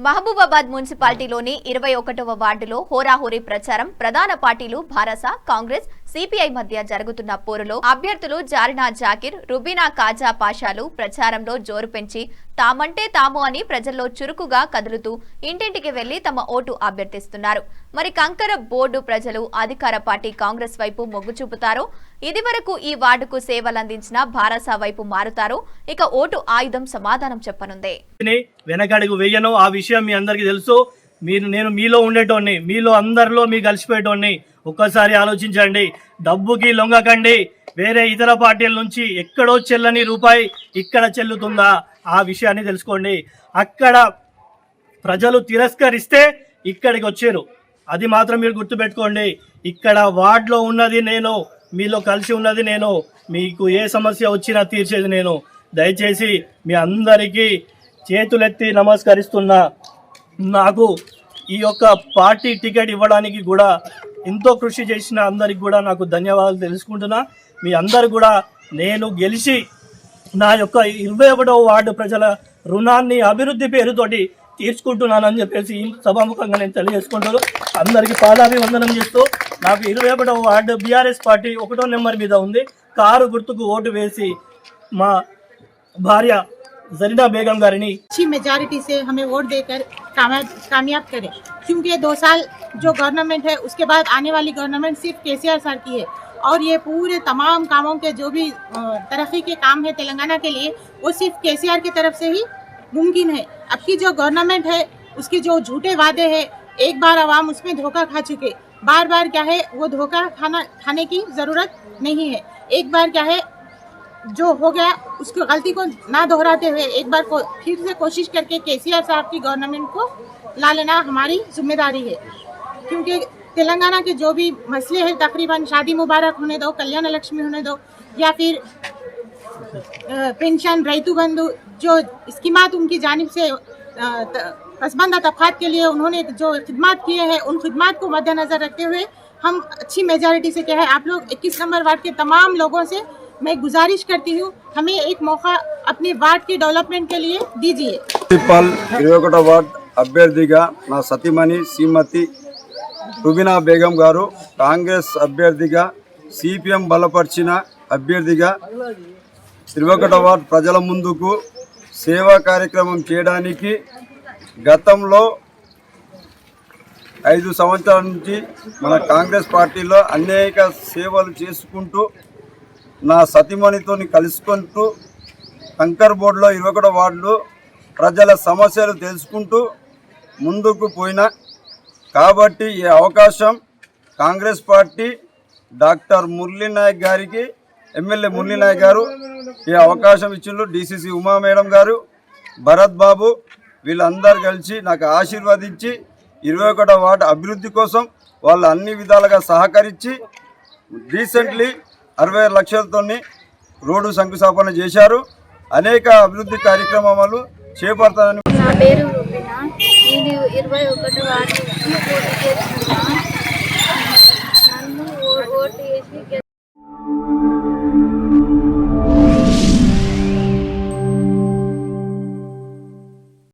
మహబూబాబాద్ మున్సిపాలిటీలోని ఇరవై ఒకటవ వార్డులో హోరాహోరీ ప్రచారం ప్రధాన పార్టీలు భారస కాంగ్రెస్ సిపిఐ మధ్య జరుగుతున్న పోరులో అభ్యర్థులు జారినా జాకిర్ రుబీనా కాజా పాషాలు ప్రచారంలో జోరు పెంచి తామంటే తాము అని ప్రజల్లో చురుకుగా కదులుతూ ఇంటింటికి వెళ్ళి తమ ఓటు అభ్యర్థిస్తున్నారు. మరి కంకర బోర్డు ప్రజలు అధికార పార్టీ కాంగ్రెస్ వైపు మొగ్గు చూపుతారో? ఇదివరకు ఈ వార్డుకు సేవలందించిన భారస వైపు మారుతారో? ఇక ఓటు ఆయుధం సమాధానం చెప్పనుందే. వెనకడుగు వేయను? ఆ విషయం మీ అందరికీ తెలుసు. మీరు నేను మీలో ఉండేటోడిని మీలో అందరిలో మీ కలిసిపోయేటోడిని ఒక్కసారి ఆలోచించండి. డబ్బుకి లొంగకండి. వేరే ఇతర పార్టీల నుంచి ఎక్కడో చెల్లని రూపాయి ఇక్కడ చెల్లుతుందా? ఆ విషయాన్ని తెలుసుకోండి. అక్కడ ప్రజలు తిరస్కరిస్తే ఇక్కడికి వచ్చారు. అది మాత్రం మీరు గుర్తుపెట్టుకోండి. ఇక్కడ వార్డులో ఉన్నది నేను మీలో కలిసి ఉన్నది నేను మీకు ఏ సమస్య వచ్చినా తీర్చేది నేను. దయచేసి మీ అందరికీ చేతులెత్తి నమస్కరిస్తున్నా. నాకు ఈ యొక్క పార్టీ టికెట్ ఇవ్వడానికి కూడా ఎంతో కృషి చేసిన అందరికి కూడా నాకు ధన్యవాదాలు తెలుసుకుంటున్నా. మీ అందరు కూడా నేను గెలిచి నా యొక్క ఇరవై ఒకటో వార్డు ప్రజల రుణాన్ని అభివృద్ధి పేరుతోటి తీర్చుకుంటున్నానని చెప్పేసి సభాముఖంగా నేను తెలియజేసుకుంటాను అందరికీ పాదాభివందనం చేస్తూ నాకు ఇరవై ఒకటో వార్డు బీఆర్ఎస్ పార్టీ ఒకటో నెంబర్ మీద ఉంది. కారు గుర్తుకు ఓటు వేసి మా భార్య జరీనా బేగం గారిని మెజారిటీ దేకర్. कामयाब करें। क्योंकि ये दो साल जो गवर्नमेंट है, उसके बाद आने वाली गवर्नमेंट सिर्फ़ केसीआर सर की है। और ये पूरे तमाम कामों के जो भी तरक्की के काम है तेलंगाना के लिए, वो सिर्फ़ केसीआर की तरफ़ से ही मुमकिन है। अब की जो गवर्नमेंट है, उसके जो झूठे वादे हैं, एक बार आवाम उसमें धोखा खा चुके। बार बार क्या है, वो धोखा खाना, खाने की ज़रूरत नहीं है। एक बार क्या है जो हो गया, उसकी गलती को ना दोहराते हुए एक बार को फिर से कोशिश करके केसीआर साहब की गवर्नमेंट को ला लेना हमारी ज़िम्मेदारी है। क्योंकि तेलंगाना के जो भी मसले हैं, तकरीबन शादी मुबारक होने दो, कल्याण लक्ष्मी होने दो, या फिर पेंशन, रैतु बंधु, जो स्कीमात उनकी जानब से पसमानदा तबकात के लिए उन्होंने जो खिदमात किए हैं उन खिदमात को मद्देनज़र रखते हुए हम अच्छी मेजॉरिटी से क्या है आप लोग 21 नंबर वार्ड के तमाम लोगों से मैं गुजारिश करती हूँ हमें एक मौका अपने वार्ड के डेवलपमेंट के लिए दीजिए మున్సిపల్ ఇరవై ఒకటో వార్డ్ అభ్యర్థిగా నా సతీమణి శ్రీమతి రుబినా బేగం గారు కాంగ్రెస్ అభ్యర్థిగా సిపిఎం బలపరిచిన అభ్యర్థిగా ఇరవై ఒకటో వార్డ్ ప్రజల ముందుకు సేవా కార్యక్రమం చేయడానికి గతంలో ఐదు సంవత్సరాల నుంచి మన కాంగ్రెస్ పార్టీలో అనేక సేవలు చేసుకుంటూ నా సతీమణితో కలుసుకుంటూ కంకర్ బోర్డులో ఇరవై ఒకటో వార్డులో ప్రజల సమస్యలు తెలుసుకుంటూ ముందుకు పోయిన. కాబట్టి ఈ అవకాశం కాంగ్రెస్ పార్టీ డాక్టర్ మురళీనాయక్ గారికి ఎమ్మెల్యే మురళీనాయక్ గారు ఈ అవకాశం ఇచ్చిండ్రు. డీసీసీ ఉమా మేడం గారు భరత్ బాబు వీళ్ళందరూ కలిసి నాకు ఆశీర్వదించి ఇరవై ఒకటో వార్డు అభివృద్ధి కోసం వాళ్ళు అన్ని విధాలుగా సహకరించి రీసెంట్లీ అరవై లక్షలతో రోడ్డు శంకుస్థాపన చేశారు. అనేక అభివృద్ధి కార్యక్రమాలు చేపడతానని నా పేరు రూపిన. ఇరవై ఒకటి వార్డు